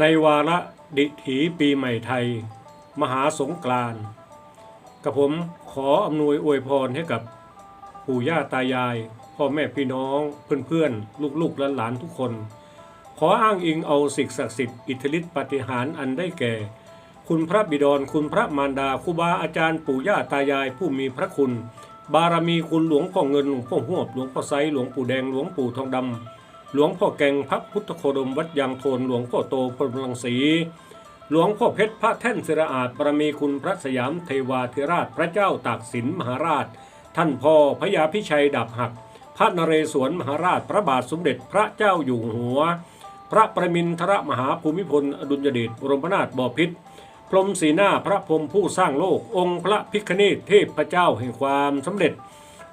ในวาระดิถีปีใหม่ไทย มหาสงกรานต์กับผมขออำนวยอวยพรให้กับปู่ย่าตายาย พ่อแม่พี่น้องเพื่อนๆ ลูกๆหลานๆทุกคน ขออ้างอิงเอาสิ่งศักดิ์สิทธิ์อิทธิฤทธิปฏิหารอันได้แก่ คุณพระบิดรคุณพระมารดาครูบาอาจารย์ปู่ย่าตายายผู้มีพระคุณ บารมีคุณหลวงพ่อเงินหลวงพ่อหวบหลวงพ่อไซหลวงปู่แดงหลวงปู่ทองดำ หลวงพ่อแก่งพระพุทธโคดมวัดยางโทนหลวงพ่อโตพรหมรังสี หลวงพ่อเพชรพระแท่นศิระอาจบารมีคุณพระสยามเทวาธิราชพระเจ้าตากสินมหาราช ท่านพ่อพระยาพิชัยดับหัก พระนเรศวรมหาราชพระบาทสมเด็จพระเจ้าอยู่หัว พระประมินทรมหาภูมิพลอดุลยเดชบรมนาถบพิตรพรหมสีหน้าพระพรมผู้สร้างโลกองค์พระพิคเนศเทพพระเจ้าแห่งความสำเร็จ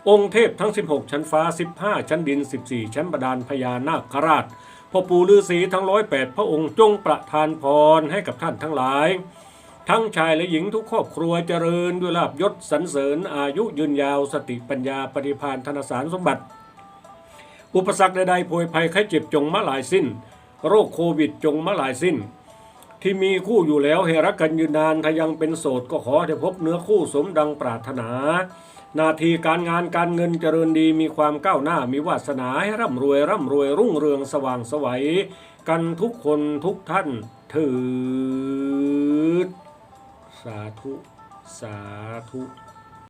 องค์เทพทั้ง 16 ชั้นฟ้า 15 ชั้นดิน 14 ชั้นบาดาลพญานาคราชพ่อปู่ฤาษีทั้งร้อยแปดพระองค์จงประทานพรให้กับท่านทั้งหลาย ทั้งชายและหญิงทุกครอบครัวเจริญด้วยลาบยศสรรเสริญอายุยืนยาวสติปัญญาปฏิภาณธนสารสมบัติ อุปสรรคใดๆโพยภัยไข้เจ็บจงมาลายสิ้น โรคโควิดจงมาลายสิ้น ที่มีคู่อยู่แล้วให้รักกันยืนนานถ้ายังเป็นโสดก็ขอให้พบเนื้อคู่สมดังปรารถนา นาทีการงานการเงินเจริญดีมีความก้าวหน้ามีวาสนาให้ร่ำรวยร่ำรวยรุ่งเรืองสว่างสวัยกันทุกคนทุกท่านถือสาธุ สาธุ